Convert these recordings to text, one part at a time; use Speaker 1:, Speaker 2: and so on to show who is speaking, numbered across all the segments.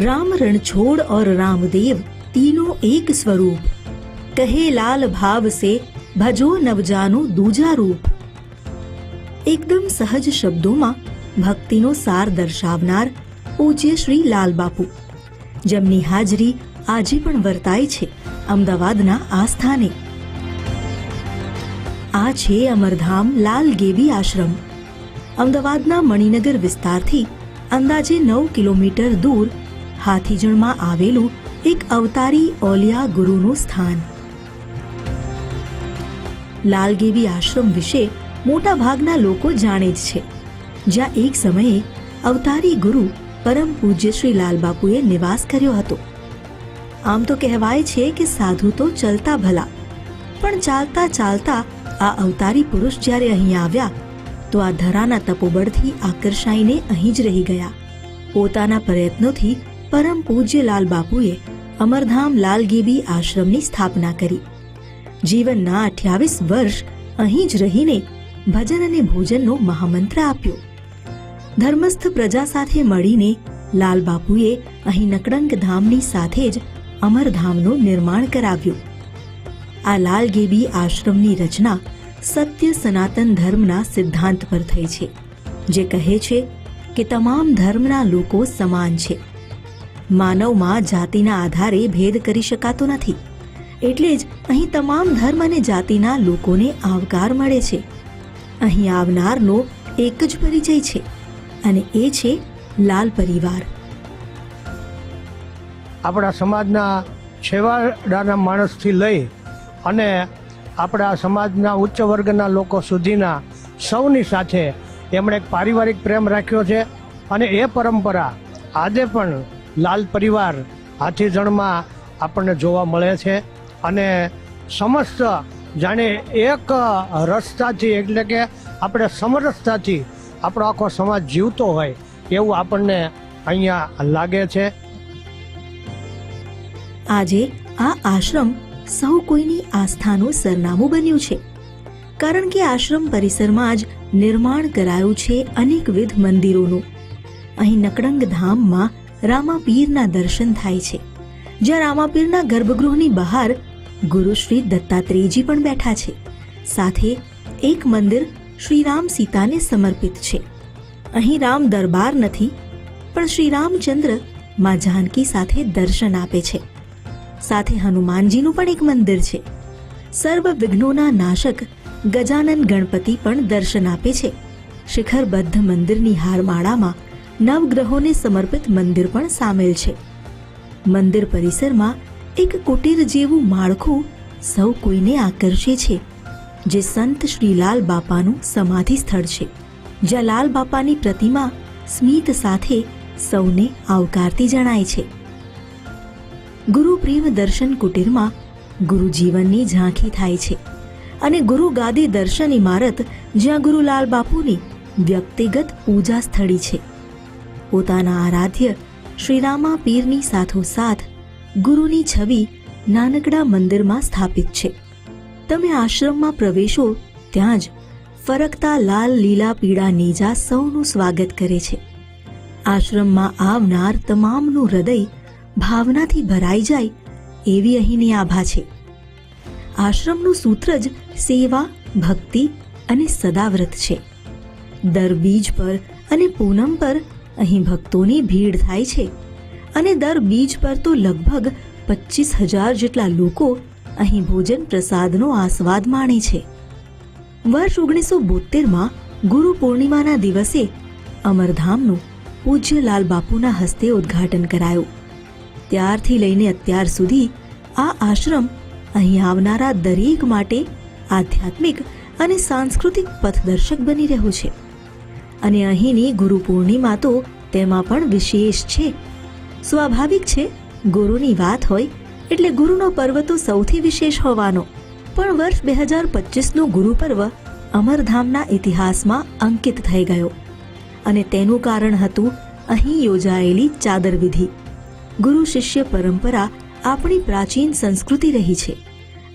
Speaker 1: राम रणछोड़ और रामदेव तीनों एक स्वरूप कहे लाल भाव से भजो नवजानो दूजा रूप એકદમ સહજ શબ્દોમાં ભક્તિનો સાર દર્શાવનાર પૂજ્ય શ્રી લાલ બાપુ જેમની હાજરી આજે પણ વર્તાય છે અમદાવાદના આ સ્થાને આ છે અમરધામ લાલ ગેવી આશ્રમ અમદાવાદના મણિનગર વિસ્તારથી અંદાજે નવ કિલોમીટર દૂર હાથીજણમાં આવેલું એક અવતારી ઓલિયા ગુરુનું સ્થાન. લાલગેવી આશ્રમ વિશે મોટા ભાગના લોકો જાણે જ છે. જ્યાં એક સમયે અવતારી ગુરુ પરમ પૂજ્ય શ્રી લાલબાપુએ નિવાસ કર્યો હતો. આમ તો કહેવાય છે કે સાધુ તો ચલતા ભલા, પણ ચાલતા ચાલતા આ અવતારી પુરુષ જ્યારે અહીં આવ્યા, તો આ ધરાના તપોબળથી આકર્ષાઈને અહીં જ રહી ગયા. પોતાના પ્રયત્નોથી પરમ પૂજ્ય લાલ બાપુએ અમરધામ લાલગેબી આશ્રમની સ્થાપના કરી. જીવનના અઠ્યાવીસ વર્ષ અહીં જ રહીને ભજન અને ભોજનનો મહામંત્ર આપ્યો. ધર્મસ્થ પ્રજા સાથે મળીને લાલ બાપુએ અહીં નકડંક ધામની સાથે જ અમરધામનું નિર્માણ કરાવ્યું. આ લાલગેબી આશ્રમની રચના સત્ય સનાતન ધર્મના સિદ્ધાંત પર થઈ છે, જે કહે છે કે તમામ ધર્મના લોકો સમાન છે. માનવમાં જાતિના આધારે ભેદ કરી શકાતો નથી. એટલે જ અહીં તમામ ધર્મ અને જાતિના લોકોને આવકાર મળે છે. અહીં આવનારનો એક જ પરિચય છે, અને એ છે લાલ પરિવાર.
Speaker 2: આપણા સમાજના છેવાડાના માણસથી લઈ અને આપણા સમાજના ઉચ્ચ વર્ગના લોકો સુધીના સૌની સાથે એમણે એક પારિવારિક પ્રેમ રાખ્યો છે અને એ પરંપરા આજે પણ લાલ પરિવાર હાથીજણમાં આપણને જોવા મળે છે. અને સમસ્ત જાણે એક રસ્તાથી, એટલે કે આપણે સમરસતાથી આપણો આખો સમાજ જીવતો હોય એવું આપણને અહીંયા લાગે છે.
Speaker 1: આજે આ આશ્રમ સૌ કોઈની આસ્થાનું સરનામું બન્યું છે. કારણ કે આશ્રમ પરિસરમાં જ નિર્માણ કરાયું છે અનેકવિધ મંદિરોનું. અહીં નકડંગ ધામમાં રામાપીરના દર્શન થાય છે. જ્યાં રામાપીરના ગર્ભગૃહની બહાર ગુરુ શ્રી દત્તાત્રેયજી પણ બેઠા છે. સાથે એક મંદિર શ્રીરામ સીતાને સમર્પિત છે. અહીં રામ દરબાર નથી, પણ શ્રી રામચંદ્રમાં જાનકી સાથે દર્શન આપે છે. સાથે હનુમાનજીનું પણ એક મંદિર છે. સર્વ વિઘ્નોના નાશક ગજાનન ગણપતિ પણ દર્શન આપે છે. શિખરબદ્ધ મંદિરની હારમાળામાં નવગ્રહોને સમર્પિત મંદિર પણ સામેલ છે. મંદિર પરિસરમાં એક કુટીર જેવું માળખું સૌ કોઈને આકર્ષે છે, જે સંત શ્રી લાલ બાપાનું સમાધિ સ્થળ છે, જ્યાં લાલ બાપાની પ્રતિમા સ્મિત સાથે સૌને આવકારતી જણાય છે. ગુરુ પ્રેમ દર્શન કુટીરમાં ગુરુ જીવનની ઝાંખી થાય છે અને ગુરુ ગાદી દર્શન ઇમારત જ્યાં ગુરુ લાલ બાપુની વ્યક્તિગત પૂજા સ્થળી છે. પોતાના આરાધ્ય શ્રીરામા પીરની સાથોસાથ ગુરુની છબી નાનકડા મંદિરમાં સ્થાપિત છે. તમે આશ્રમમાં પ્રવેશો ત્યાં જ ફરકતા લાલ લીલા પીળા નેજા સૌનું સ્વાગત કરે છે. આશ્રમમાં આવનાર તમામનું હૃદય ભાવનાથી ભરાઈ જાય એવી અહીંની આભા છે. આશ્રમનું સૂત્ર જ સેવા, ભક્તિ અને સદાવ્રત છે. દર બીજ પર અને પૂનમ પર અહીં ભક્તોની ભીડ થાય છે અને દર બીજ પર તો લગભગ પચીસ હજાર જેટલા લોકો અહીં ભોજન પ્રસાદનો આસ્વાદ માણે છે. વર્ષ ઓગણીસો બોતેરમાં ગુરુ પૂર્ણિમાના દિવસે અમરધામનું પૂજ્ય લાલ બાપુના હસ્તે ઉદ્ઘાટન કરાયું. ત્યારથી લઈને અત્યાર સુધી આ આશ્રમ અહીં આવનારા દરેક માટે આધ્યાત્મિક અને સાંસ્કૃતિક પથદર્શક બની રહ્યો છે. અને અહીંની ગુરુ પૂર્ણિમા તો તેમાં પણ વિશેષ છે. સ્વાભાવિક છે, ગુરુની વાત હોય એટલે ગુરુનો પર્વ તો સૌથી વિશેષ હોવાનો. પણ વર્ષ બે હજાર પચીસનો ગુરુ પર્વ અમરધામના ઇતિહાસમાં અંકિત થઈ ગયો. અને તેનું કારણ હતું અહીં યોજાયેલી ચાદર વિધિ. ગુરુ શિષ્ય પરંપરા આપણી પ્રાચીન સંસ્કૃતિ રહી છે.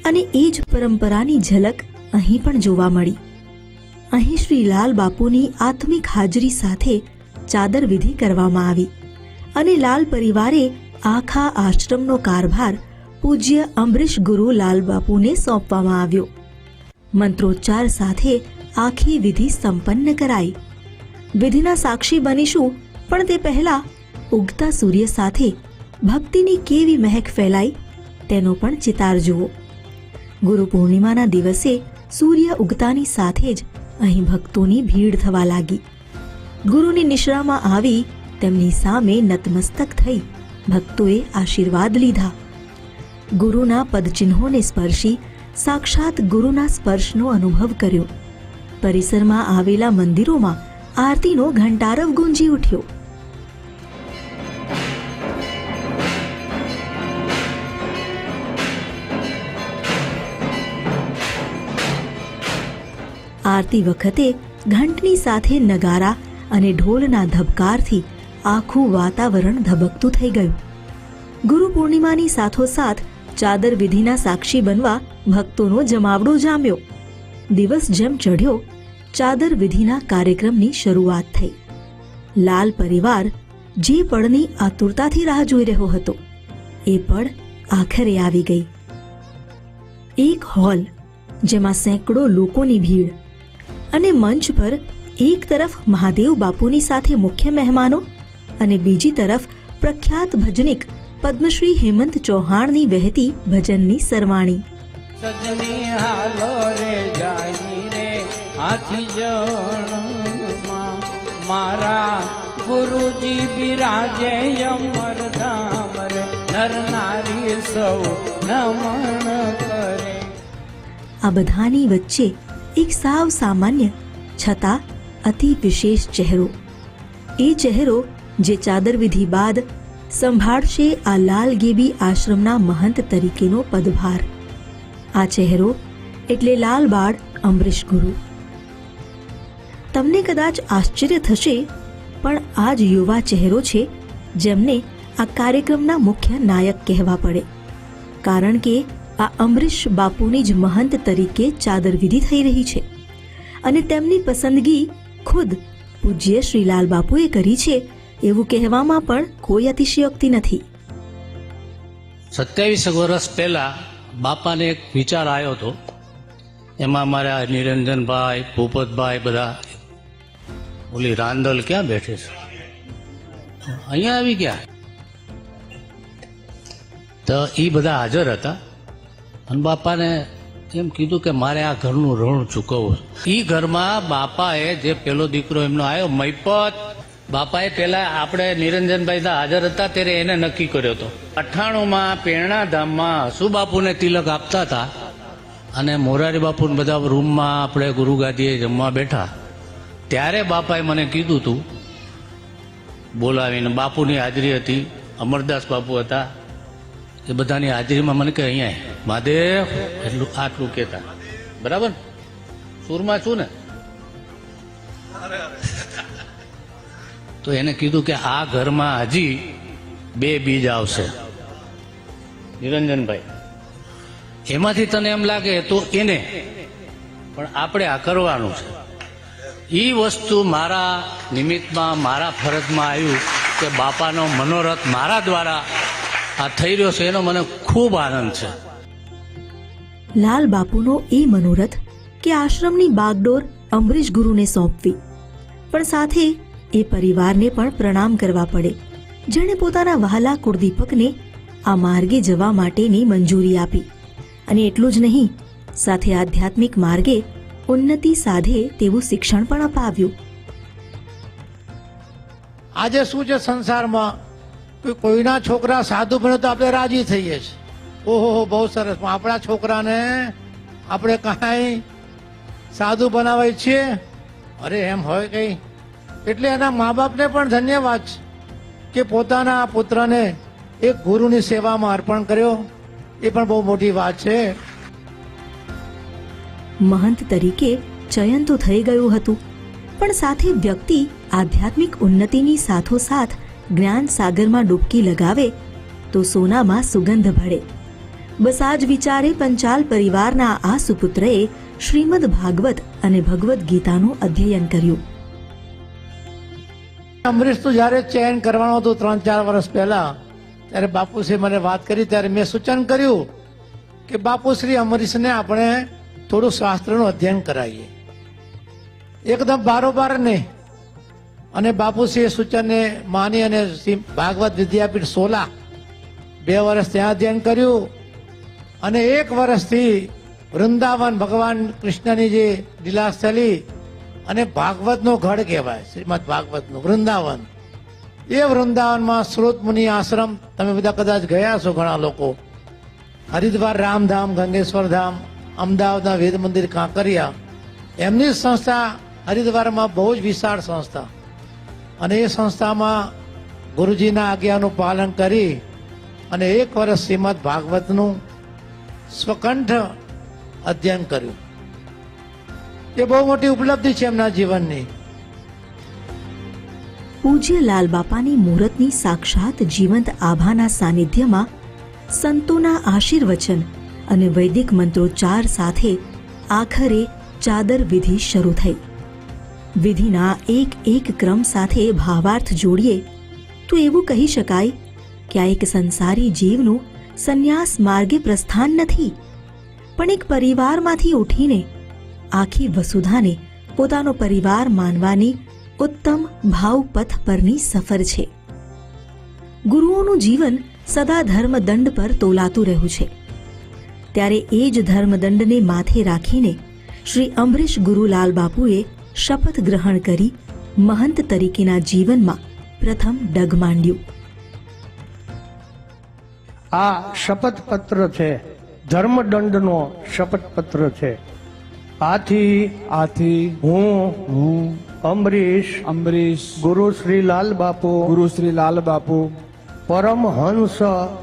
Speaker 1: અને એ જ પરંપરાની ઝલક અહીં પણ જોવા મળી. અહીં શ્રી લાલ બાપુની આત્મિક હાજરી સાથે ચાદર વિધિ કરવામાં આવી અને લાલ પરિવારે આખા આશ્રમનો કારભાર પૂજ્ય અમરીશ ગુરુ લાલ બાપુને સોંપવામાં આવ્યો. મંત્રોચ્ચાર સાથે આખી વિધિ સંપન્ન કરાઈ. વિધિના સાક્ષી બનીશું, પણ તે પહેલા ઉગતા સૂર્ય સાથે ભક્તિની કેવી મહેક ફેલાઈ તેનો પણ ચિતાર જુઓ. ગુરુ પૂર્ણિમાના દિવસે સૂર્ય ઉગતાની સાથે જ અહીં ભક્તોની ભીડ થવા લાગી. ગુરુની નિશ્રામાં આવી તેમની સામે નતમસ્તક થઈ ભક્તોએ આશીર્વાદ લીધા. ગુરુના પદચિહ્નોને સ્પર્શી સાક્ષાત ગુરુના સ્પર્શનો અનુભવ કર્યો. પરિસરમાં આવેલા મંદિરોમાં આરતીનો ઘંટારવ ગુંજી ઉઠ્યો. આરતી વખતે ઘંટની સાથે નગારા અને ઢોલના ધબકારથી આખું વાતાવરણ ધબકતું થઈ ગયું. ગુરુ પૂર્ણિમાની સાથોસાથ ચાદર વિધિના સાક્ષી બનવા ભક્તોનો જમાવડો જામ્યો. દિવસ જેમ ચઢ્યો, ચાદર વિધિના કાર્યક્રમની શરૂઆત થઈ. લાલ પરિવાર જે પળની આતુરતાથી રાહ જોઈ રહ્યો હતો, એ પળ આખરે આવી ગઈ. એક હોલ જેમાં સેંકડો લોકોની ભીડ અને મંચ પર એક તરફ મહાદેવ બાપુની સાથે મુખ્ય મહેમાનો અને બીજી તરફ પ્રખ્યાત ભજનિક પદ્મશ્રી હેમંત ચૌહાણની વહેતી ભજનની સરવાણી.
Speaker 3: સજની હાલો રે જાઈ રે હાથી જણમાં મારા ગુરુજી બિરાજે અમર ધામ રે નર નારી સૌ નમન કરે.
Speaker 1: આ બધાની વચ્ચે એક સાવ સામાન્ય, છતાં અતિ વિશેષ ચહેરો. એ ચહેરો જે ચાદર વિધિ બાદ સંભાળશે આ લાલ ગેબી આશ્રમના મહંત તરીકેનો પદભાર. આ ચહેરો એટલે લાલ બાળ અમરીશ ગુરુ. તમને કદાચ આશ્ચર્ય થશે, પણ આ જ યુવા ચહેરો છે જેમને આ કાર્યક્રમના મુખ્ય નાયક કહેવા પડે. કારણ કે આ અમરીશ બાપુની જ મહંત તરીકે ચાદર વિધિ થઈ રહી છે. અને તેમની પસંદગી ખુદ પૂજ્ય શ્રીલાલ બાપુએ કરી છે એવું કહેવામાં પણ કોઈ અતિશયોક્તિ નથી.
Speaker 4: સત્યાવીસ વર્ષ પહેલાં બાપાને એક વિચાર આવ્યો હતો. એમાં અમારા નિરંજનભાઈ, ભૂપતભાઈ બધા ઓલી રાંદલ ક્યાં બેઠે છે? અહીંયા આવી ગયા. તો એ બધા હાજર હતા. અને બાપાને એમ કીધું કે મારે આ ઘરનું ઋણ ચૂકવવું એ ઘરમાં બાપાએ જે પેલો દીકરો એમનો આવ્યો, મૈપત, બાપાએ પેલા આપણે નિરંજનભાઈ હાજર હતા ત્યારે એને નક્કી કર્યો હતો. અઠ્ઠાણુંમાં પેરણા ધામમાં હસુબાપુને તિલક આપતા હતા અને મોરારી બાપુને બધા રૂમમાં આપણે ગુરુગાદીએ જમવા બેઠા. ત્યારે બાપાએ મને કીધું હતું બોલાવીને બાપુની હાજરી હતી, અમરદાસ બાપુ હતા, એ બધાની હાજરીમાં મને કે અહીંયા. મહાદેવ, એટલું આટલું કહેતા. બરાબર? સુરમાં છું ને? તો એને કીધું કે આ ઘરમાં હજી બે બીજ આવશે. નિરંજનભાઈ, એમાંથી તને એમ લાગે તો એને, પણ આપણે આ કરવાનું છે. એ વસ્તુ મારા નિમિત્તમાં, મારા ફરજમાં આવ્યું કે બાપાનો મનોરથ મારા દ્વારા આ થઈ રહ્યો છે. એનો મને ખૂબ આનંદ છે.
Speaker 1: લાલ બાપુનો એ મનોરથ કે આશ્રમની બાગડોર અમરીશ ગુરુને સોંપવી. પણ સાથે એ પરિવારને પણ પ્રણામ કરવા પડે. જેણે પોતાના વહાલા કુળદીપકને આ માર્ગે જવા માટેની મંજૂરી આપી. અને એટલું જ નહીં, સાથે આધ્યાત્મિક માર્ગે ઉન્નતિ સાધે તેવું શિક્ષણ પણ અપાવ્યું.
Speaker 5: આજે શું છે સંસારમાં? કોઈના છોકરા સાધુ બને તો આપણે રાજી થઈએ છીએ. ઓહો, બહુ સરસ. પણ આપણા છોકરાને આપણે કાંઈ સાદું બનાવીએ છીએ અરે, એમ હોય કઈ? એટલે એના મા બાપને પણ ધન્યવાદ કે પોતાના પુત્રને એક ગુરુની સેવામાં અર્પણ કર્યો. એ પણ બહુ મોટી વાત છે.
Speaker 1: મહંત તરીકે ચયન તો થઈ ગયું હતું, પણ સાથે વ્યક્તિ આધ્યાત્મિક ઉન્નતિની સાથોસાથ જ્ઞાન સાગરમાં ડૂબકી લગાવે તો સોનામાં સુગંધ ભળે. બસ આ જ વિચારે પંચાલ પરિવારના આ સુપુત્રએ શ્રીમદ ભાગવત અને ભગવદ્ ગીતાનું અધ્યયન કર્યું.
Speaker 5: અમરીશનું જ્યારે ચયન કરવાનું હતું ત્રણ ચાર વર્ષ પહેલા, ત્યારે બાપુશ્રી મને વાત કરી, ત્યારે મેં સૂચન કર્યું કે બાપુશ્રી અમરીશને આપણે થોડું શાસ્ત્રનું અધ્યયન કરાવીએ. એકદમ બારોબાર નહીં. અને બાપુશ્રીએ સૂચનને માની અને ભાગવત વિદ્યાપીઠ સોલા બે વર્ષ ત્યાં અધ્યયન કર્યું. અને એક વર્ષથી વૃંદાવન ભગવાન કૃષ્ણની જે લીલાસ્થલી અને ભાગવતનો ગઢ કહેવાય, શ્રીમદ ભાગવતનું, વૃંદાવન. એ વૃંદાવનમાં સ્રોત મુનિ આશ્રમ, તમે બધા કદાચ ગયા છો ઘણા લોકો. હરિદ્વાર રામધામ, ગંગેશ્વર ધામ, અમદાવાદના વેદ મંદિર કાંકરિયા. એમની સંસ્થા હરિદ્વારમાં બહુ જ વિશાળ સંસ્થા. અને એ સંસ્થામાં ગુરુજીના આજ્ઞાનું પાલન કરી અને એક વર્ષ શ્રીમદ ભાગવતનું સ્વકંઠ અધ્યયન કર્યું. એ બહુ મોટી ઉપલબ્ધિ છે એમના જીવનની.
Speaker 1: પૂજ્ય લાલ બાપાની મુહૂર્તની સાક્ષાત જીવંત આભાના સાનિધ્યમાં સંતોના આશીર્વચન અને વૈદિક મંત્રોચ્ચાર સાથે આખરે ચાદર વિધિ શરૂ થઈ. વિધિના એક એક ક્રમ સાથે ભાવાર્થ જોડીએ તો એવું કહી શકાય કે આ એક સંસારી જીવનું સંન્યાસ માર્ગે પ્રસ્થાન નથી. પણ એક પરિવારમાંથી ઉઠીને આખી વસુધાને પોતાનો પરિવાર માનવાની ઉત્તમ ભાવપથ પરની સફર છે. ગુરુઓનું જીવન સદા ધર્મદંડ પર તોલાતું રહ્યું છે. ત્યારે એ જ ધર્મદંડને માથે રાખીને શ્રી અમરીશ ગુરુલાલ બાપુએ શપથ ગ્રહણ કરી મહંત તરીકેના જીવનમાં પ્રથમ ડગ માંડ્યું.
Speaker 2: આ શપથપત્ર છે. ધર્મદંડનો શપથપત્ર છે. આથી
Speaker 6: આથી
Speaker 2: હું
Speaker 6: હું
Speaker 2: અમરીશ
Speaker 6: અંબરીશ
Speaker 2: ગુરુ શ્રી લાલ બાપુ
Speaker 6: ગુરુ શ્રી લાલ બાપુ
Speaker 2: પરમહંસ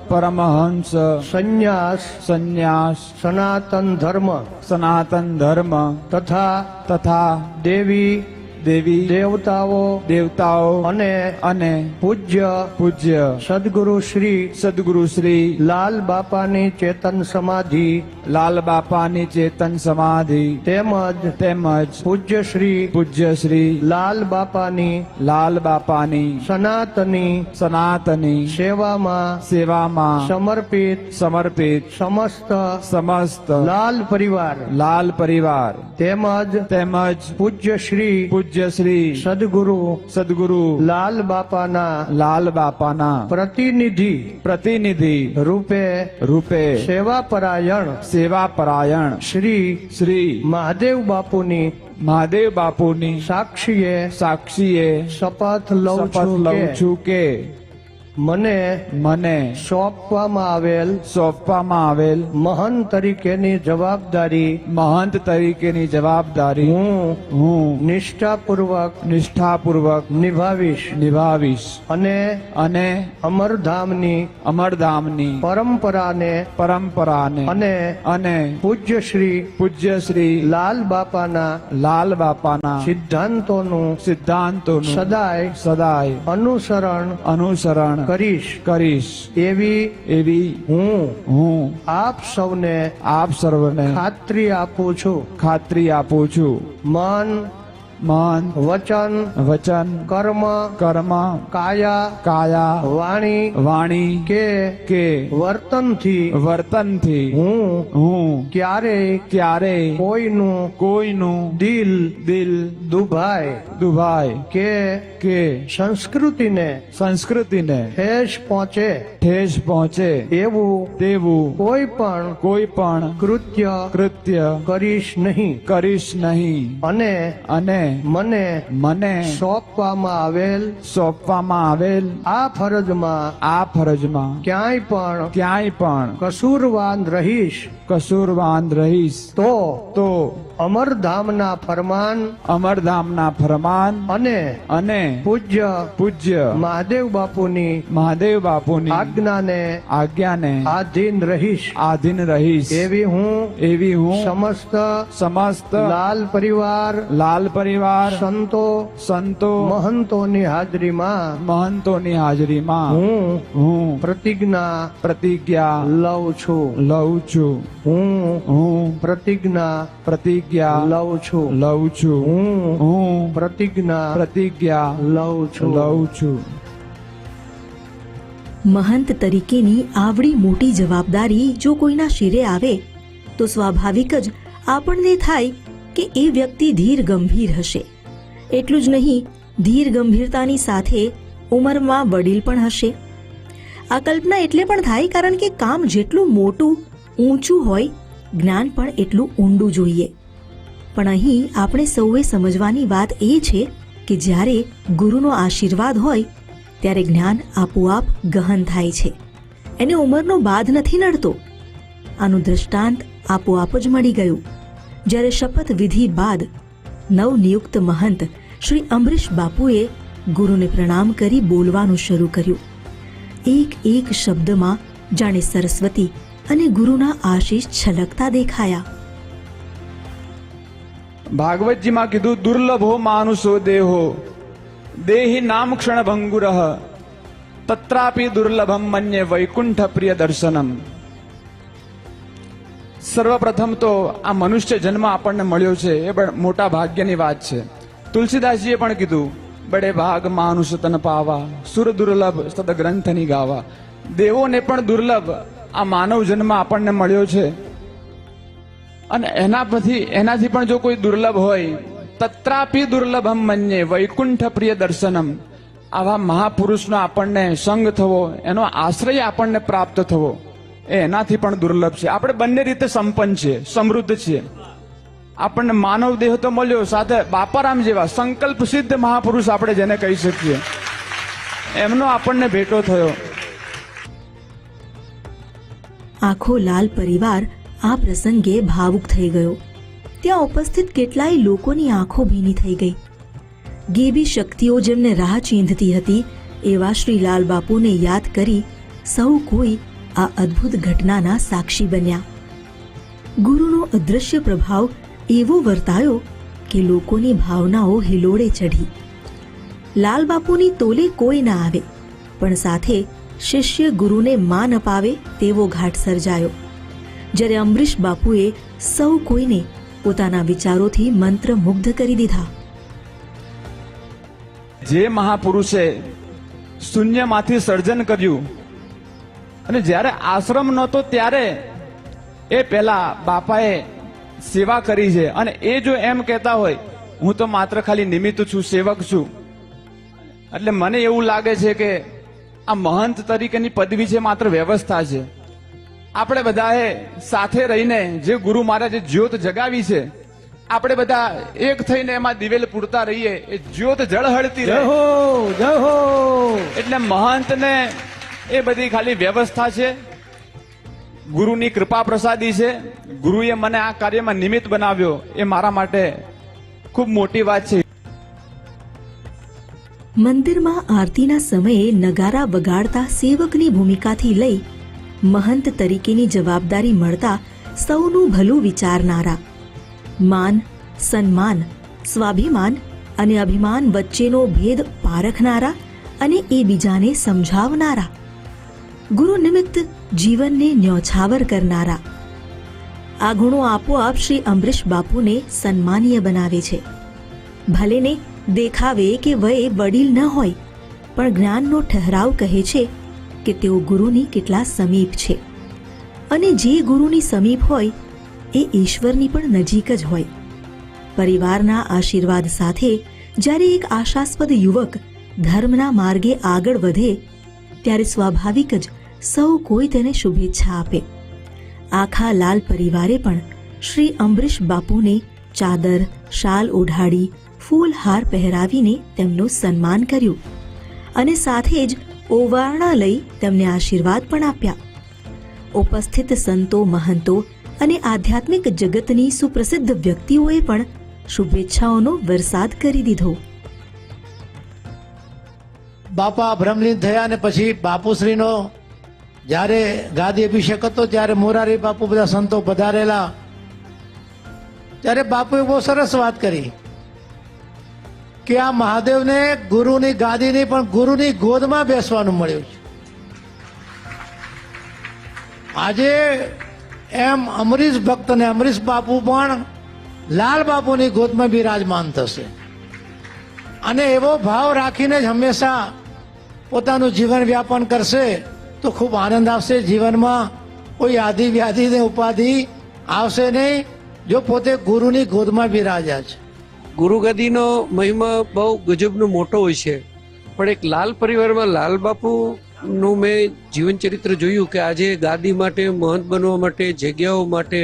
Speaker 6: પરમહંસ
Speaker 2: સંન્યાસ
Speaker 6: સંન્યાસ
Speaker 2: સનાતન ધર્મ
Speaker 6: સનાતન ધર્મ
Speaker 2: તથા
Speaker 6: તથા
Speaker 2: દેવી
Speaker 6: દેવી
Speaker 2: દેવતાઓ
Speaker 6: દેવતાઓ
Speaker 2: અને
Speaker 6: અને
Speaker 2: પૂજ્ય
Speaker 6: પૂજ્ય.
Speaker 2: સદગુરુ શ્રી
Speaker 6: સદગુરુ શ્રી
Speaker 2: લાલ બાપાની ચેતન સમાધિ.
Speaker 6: લાલ બાપાની ચેતન સમાધિ.
Speaker 2: તેમજ
Speaker 6: તેમજ
Speaker 2: પૂજ્ય શ્રી
Speaker 6: પૂજ્ય શ્રી
Speaker 2: લાલ બાપાની
Speaker 6: લાલ બાપાની
Speaker 2: સનાતની
Speaker 6: સનાતની
Speaker 2: સેવામાં
Speaker 6: સેવામાં
Speaker 2: સમર્પિત
Speaker 6: સમર્પિત
Speaker 2: સમસ્ત
Speaker 6: સમસ્ત
Speaker 2: લાલ પરિવાર.
Speaker 6: લાલ પરિવાર.
Speaker 2: તેમજ
Speaker 6: તેમજ
Speaker 2: પૂજ્ય શ્રી
Speaker 6: પૂજ્ય શ્રી
Speaker 2: સદગુરુ
Speaker 6: સદગુરુ
Speaker 2: લાલ બાપાના
Speaker 6: લાલ બાપાના
Speaker 2: પ્રતિનિધિ
Speaker 6: પ્રતિનિધિ
Speaker 2: રૂપે
Speaker 6: રૂપે
Speaker 2: સેવાપરાયણ
Speaker 6: સેવા પરાયણ
Speaker 2: શ્રી
Speaker 6: શ્રી
Speaker 2: મહાદેવ બાપુની
Speaker 6: મહાદેવ બાપુની
Speaker 2: સાક્ષીએ
Speaker 6: સાક્ષીએ
Speaker 2: શપથ લઉં છું કે મને
Speaker 6: મને
Speaker 2: સોંપવામાં આવેલ
Speaker 6: સોંપવામાં આવેલ
Speaker 2: મહંત તરીકેની જવાબદારી
Speaker 6: મહંત તરીકેની જવાબદારી
Speaker 2: હું
Speaker 6: હું
Speaker 2: નિષ્ઠાપૂર્વક
Speaker 6: નિષ્ઠાપૂર્વક
Speaker 2: નિભાવીશ.
Speaker 6: નિભાવીશ.
Speaker 2: અને
Speaker 6: અને
Speaker 2: અમરધામની
Speaker 6: અમરધામની
Speaker 2: પરંપરાને
Speaker 6: પરંપરાને
Speaker 2: અને
Speaker 6: અને
Speaker 2: પૂજ્ય શ્રી
Speaker 6: પૂજ્ય શ્રી
Speaker 2: લાલ બાપાના
Speaker 6: લાલ બાપાના
Speaker 2: સિદ્ધાંતોનું
Speaker 6: સિદ્ધાંતોનું
Speaker 2: સદાય
Speaker 6: સદાય
Speaker 2: અનુસરણ
Speaker 6: અનુસરણ
Speaker 2: કરીશ
Speaker 6: કરીશ.
Speaker 2: એવી
Speaker 6: એવી
Speaker 2: હું.
Speaker 6: હું.
Speaker 2: આપ સૌને
Speaker 6: આપ સર્વને
Speaker 2: ખાતરી આપું છું.
Speaker 6: ખાતરી આપું છું.
Speaker 2: મન
Speaker 6: મન
Speaker 2: વચન
Speaker 6: વચન
Speaker 2: કર્મ
Speaker 6: કર્મ
Speaker 2: કાયા
Speaker 6: કાયા
Speaker 2: વાણી
Speaker 6: વાણી
Speaker 2: કે
Speaker 6: કે
Speaker 2: વર્તનથી
Speaker 6: વર્તનથી
Speaker 2: હું
Speaker 6: હું
Speaker 2: ક્યારે
Speaker 6: ક્યારે
Speaker 2: કોઈનું
Speaker 6: કોઈનું
Speaker 2: દિલ
Speaker 6: દિલ
Speaker 2: દુભાય
Speaker 6: દુભાય
Speaker 2: કે
Speaker 6: કે
Speaker 2: સંસ્કૃતિને
Speaker 6: સંસ્કૃતિને
Speaker 2: ઠેસ પહોંચે
Speaker 6: ઠેસ પહોંચે
Speaker 2: એવું
Speaker 6: તેવું
Speaker 2: કોઈ પણ
Speaker 6: કોઈ પણ
Speaker 2: કૃત્ય
Speaker 6: કૃત્ય
Speaker 2: કરીશ નહીં.
Speaker 6: કરીશ નહીં.
Speaker 2: અને
Speaker 6: અને
Speaker 2: મને
Speaker 6: મને
Speaker 2: સોંપવામાં આવેલ
Speaker 6: સોંપવામાં આવેલ
Speaker 2: આ ફરજમાં
Speaker 6: આ ફરજમાં
Speaker 2: ક્યાંય પણ
Speaker 6: ક્યાંય પણ
Speaker 2: કસૂરવાન રહીશ.
Speaker 6: કસૂરવાન રહીશ.
Speaker 2: તો
Speaker 6: તો
Speaker 2: અમરધામના ફરમાન
Speaker 6: અમરધામના ફરમાન
Speaker 2: અને
Speaker 6: અને
Speaker 2: પૂજ્ય
Speaker 6: પૂજ્ય
Speaker 2: મહાદેવ બાપુની
Speaker 6: મહાદેવ બાપુની
Speaker 2: આજ્ઞાને
Speaker 6: આજ્ઞાને
Speaker 2: આધીન રહીશ.
Speaker 6: આધીન રહીશ.
Speaker 2: એવી હું
Speaker 6: એવી હું
Speaker 2: સમસ્ત
Speaker 6: સમસ્ત
Speaker 2: લાલ પરિવાર
Speaker 6: લાલ પરિવાર
Speaker 2: સંતો
Speaker 6: સંતો
Speaker 2: મહંતોની હાજરીમાં
Speaker 6: મહંતોની હાજરીમાં
Speaker 2: હું
Speaker 6: હું
Speaker 2: પ્રતિજ્ઞા
Speaker 6: પ્રતિજ્ઞા
Speaker 2: લઉં છું.
Speaker 6: લઉં છું.
Speaker 2: હું
Speaker 6: હું
Speaker 2: પ્રતિજ્ઞા
Speaker 6: પ્રતિજ્ઞા
Speaker 2: લઉં છું.
Speaker 6: લઉં છું.
Speaker 2: હું.
Speaker 6: હું.
Speaker 2: પ્રતિજ્ઞા
Speaker 6: પ્રતિજ્ઞા
Speaker 2: લઉં છું.
Speaker 6: લઉં છું.
Speaker 1: મહંત તરીકેની આવડી મોટી જવાબદારી જો કોઈના શિરે આવે તો સ્વાભાવિક જ આપણને થાય કે એ વ્યક્તિ ધીર ગંભીર હશે. એટલું જ નહીં ધીર ગંભીરતાની સાથે ઉંમરમાં વડીલ પણ હશે. આ કલ્પના એટલે પણ થાય કારણ કે કામ જેટલું મોટું ઊંચું હોય જ્ઞાન પણ એટલું ઊંડું જોઈએ. પણ અહીં આપણે સૌએ સમજવાની વાત એ છે કે જ્યારે ગુરુનો આશીર્વાદ હોય, ત્યારે જ્ઞાન આપોઆપ ગહન થાય છે. એને ઉંમરનો બાદ નથી નડતો. આનું દૃષ્ટાંત આપોઆપ જ મળી ગયું. જ્યારે શપથ વિધિ બાદ નવનિયુક્ત મહંત શ્રી અમરીશ બાપુએ ગુરુને પ્રણામ કરી બોલવાનું શરૂ કર્યું. એક એક શબ્દમાં જાણે સરસ્વતી અને ગુરુના આશીષ છલકતા દેખાયા.
Speaker 6: ભાગવતજીમાં કીધું, દુર્લભો માનુષો દેહો, દેહી નામ ક્ષણ ભંગુર તત્રાપી દુર્લભમ મન્ય વૈકુંઠ પ્રિય દર્શનમ. સર્વપ્રથમ તો આ મનુષ્ય જન્મ આપણને મળ્યો છે, એ પણ મોટા ભાગ્યની વાત છે. તુલસીદાસજીએ પણ કીધું, બડે ભાગ માનુષ તન પાવા, સુર દુર્લભ સદ ગ્રંથની ગાવા. દેવોને પણ દુર્લભ આ માનવ જન્મ આપણને મળ્યો છે. અને એના પછી એનાથી પણ જો કોઈ દુર્લભ હોય, તત્રાપી દુર્લભમ મન્યે વૈકુંઠ પ્રિય દર્શનમ. આવા મહાપુરુષનો આપણને સંગ થવો, એનો આશ્રય આપણને પ્રાપ્ત થવો, એ એનાથી પણ દુર્લભ છે. આપણે બંને રીતે સંપન્ન છીએ, સમૃદ્ધ છીએ. આપણને માનવ દેહ તો મળ્યો, સાથે બાપારામ જેવા સંકલ્પ સિદ્ધ મહાપુરુષ આપણે જેને કહી શકીએ. એમનો આપણને ભેટો થયો.
Speaker 1: આખો લાલ પરિવાર આ પ્રસંગે ભાવુક થઈ ગયો. ત્યાં ઉપસ્થિત કેટલાય લોકોની આંખો ભીની થઈ ગઈ. ગેબી શક્તિઓ જેમને રાહ ચીંધતી હતી, એવા શ્રી લાલ બાપુને યાદ કરી સૌ કોઈ આ અદ્ભુત ઘટનાના સાક્ષી બન્યા. ગુરુનો અદૃશ્ય પ્રભાવ એવો વર્તાયો કે લોકોની ભાવનાઓ હિલોડે ચઢી. લાલ બાપુની તોલે કોઈ ના આવે, પણ સાથે શિષ્ય ગુરુને માન અપાવે તેવો ઘાટ સર્જાયો. જ્યારે અમરીશ બાપુએ સૌ કોઈને પોતાના વિચારોથી મંત્રમુગ્ધ કરી દીધા.
Speaker 6: જે મહાપુરુષે શૂન્યમાંથી સર્જન કર્યું અને જ્યારે આશ્રમ નહોતો ત્યારે એ પહેલા બાપાએ સેવા કરી છે. અને એ જો એમ કહેતા હોય, હું તો માત્ર ખાલી નિમિત્ત છું, સેવક છું. એટલે મને એવું લાગે છે કે આ મહંત તરીકેની પદવી છે માત્ર વ્યવસ્થા છે. આપણે બધાએ સાથે રહીને જે ગુરુ મહારાજે જ્યોત જગાવી છે આપણે બધા એક થઈને એમાં દિવેલ પૂરતા રહીએ એ જ્યોત જળહળતી
Speaker 2: જય
Speaker 6: રહે
Speaker 2: હો એટલે મહંત
Speaker 6: એટલે મહંતને એ બધી ખાલી વ્યવસ્થા છે ગુરુની કૃપા પ્રસાદી છે ગુરુએ મને આ કાર્યમાં નિમિત્ત બનાવ્યો એ મારા માટે ખૂબ મોટી વાત છે.
Speaker 1: મંદિરમાં આરતીના સમયે નગારા વગાડતા સેવકની ભૂમિકાથી લઈ મહંત તરીકેની જવાબદારી મળતા સૌનું ભલું વિચારનારા. માન, સન્માન, સ્વાભિમાન અને અભિમાન વચ્ચેનો ભેદ પારખનારા અને એ બીજાને સમજાવનારા. ગુરુ નિમિત્ત જીવનને ન્યોછાવર કરનારા. આ ગુણો આપોઆપ શ્રી અમરીશ બાપુને સન્માનીય બનાવે છે. ભલેને દેખાવે કે વય વડીલ ન હોય, પણ જ્ઞાનનો ઠહરાવ કહે છે કે તેઓ ગુરુની કેટલા સમીપ છે. અને જે ગુરુની સમીપ હોય, એ ઈશ્વરની પણ નજીક જ હોય. પરિવારના આશીર્વાદ સાથે જ્યારે એક આશાસ્પદ યુવક ધર્મના માર્ગે આગળ વધે, ત્યારે સ્વાભાવિક જ સૌ કોઈ તેને શુભેચ્છા આપે. આખા લાલ પરિવારે પણ શ્રી અમરીશ બાપુને ચાદર, શાલ ઓઢાડી ફૂલહાર પહેરાવીને તેમનું સન્માન કર્યું. અને સાથે જ ઓવારણા લઈ તેમને આશીર્વાદ પણ આપ્યા. ઉપસ્થિત સંતો, મહંતો અને આધ્યાત્મિક જગતની સુપ્રસિદ્ધ વ્યક્તિઓએ પણ શુભેચ્છાઓનો વરસાદ કરી દીધો.
Speaker 5: બાપા ભ્રમલીન થયા ને પછી બાપુશ્રીનો જ્યારે ગાદી અભિષેક હતો, ત્યારે મોરારી બાપુ બધા સંતો પધારેલા. ત્યારે બાપુએ બહુ સરસ વાત કરી. કે આ મહાદેવને ગુરુની ગાદીની પણ ગુરુની ગોદમાં બેસવાનું મળ્યું છે. આજે એમ અમરીશ ભક્ત અને અમરીશ બાપુ પણ લાલ બાપુની ગોદમાં બિરાજમાન થશે. અને એવો ભાવ રાખીને જ હંમેશા પોતાનું જીવન વ્યાપન કરશે તો ખૂબ આનંદ આવશે. જીવનમાં કોઈ આધિ વ્યાધિ ને ઉપાધિ આવશે નહીં. જો પોતે ગુરુની ગોદમાં બિરાજ્યા છે.
Speaker 7: ગુરુગાદીનો મહિમા બહુ ગજબનો મોટો હોય છે. પણ એક લાલ પરિવારમાં લાલ બાપુનું મેં જીવન ચરિત્ર જોયું કે આજે ગાદી માટે, મહંત બનવા માટે, જગ્યાઓ માટે,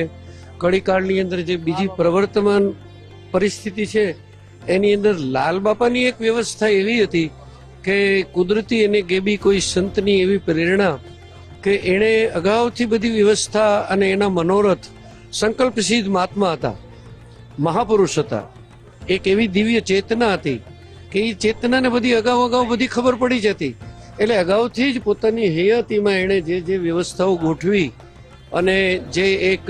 Speaker 7: કડીકાળની અંદર જે બીજી પ્રવર્તમાન પરિસ્થિતિ છે, એની અંદર લાલ બાપાની એક વ્યવસ્થા એવી હતી કે કુદરતી અને ગેબી કોઈ સંતની એવી પ્રેરણા કે એણે અગાઉથી બધી વ્યવસ્થા અને એના મનોરથ સંકલ્પસિદ્ધ મહાત્મા હતા, મહાપુરુષ હતા. એક એવી દિવ્ય ચેતના હતી કે એ ચેતનાને બધી અગાઉ અગાઉ બધી ખબર પડી જતી. એટલે અગાઉથી જ પોતાની હયાતીમાં એણે જે જે વ્યવસ્થાઓ ગોઠવી અને જે એક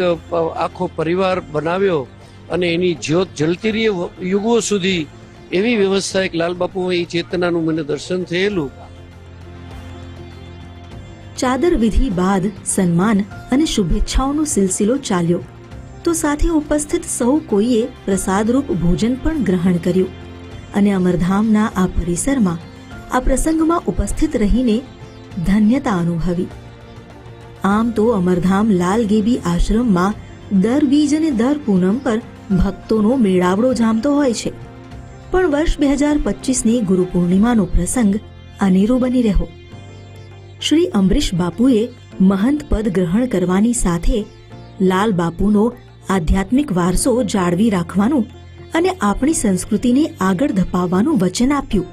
Speaker 7: આખો પરિવાર બનાવ્યો અને એની જ્યોત જલતી રહી યુગો સુધી એવી વ્યવસ્થા એક લાલબાપુ એ ચેતનાનું મને દર્શન થયેલું.
Speaker 1: ચાદર વિધિ બાદ સન્માન અને શુભેચ્છાઓનો સિલસિલો ચાલ્યો. તો સાથે ઉપસ્થિત સૌ કોઈએ પ્રસાદરૂપ ભોજન પણ ગ્રહણ કર્યું. અને અમરધામના આ પરિસરમાં, આ પ્રસંગમાં ઉપસ્થિત રહીને ધન્યતા અનુભવી. આમ તો અમરધામ લાલગેબી આશ્રમમાં દર બીજ અને દર પૂનમ પર ભક્તોનો મેળાવડો જામતો હોય છે. પણ વર્ષ બે હજાર પચીસની ગુરુ પૂર્ણિમાનો પ્રસંગ અનેરો બની રહ્યો. શ્રી અમરીશ બાપુએ મહંત પદ ગ્રહણ કરવાની સાથે લાલ બાપુનો આધ્યાત્મિક વારસો જાળવી રાખવાનું અને આપણી સંસ્કૃતિને આગળ ધપાવવાનું વચન આપ્યું.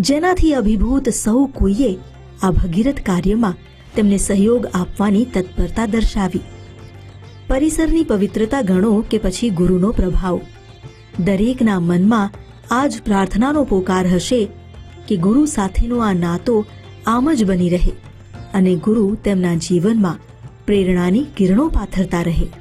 Speaker 1: જેનાથી અભિભૂત સૌ કોઈએ આ ભગીરથ કાર્યમાં તેમને સહયોગ આપવાની તત્પરતા દર્શાવી. પરિસરની પવિત્રતા ગણો કે પછી ગુરુનો પ્રભાવ. દરેકના મનમાં આ જ પ્રાર્થનાનો પોકાર હશે કે ગુરુ સાથેનો આ નાતો આમ જ બની રહે અને ગુરુ તેમના જીવનમાં પ્રેરણાની કિરણો પાથરતા રહે.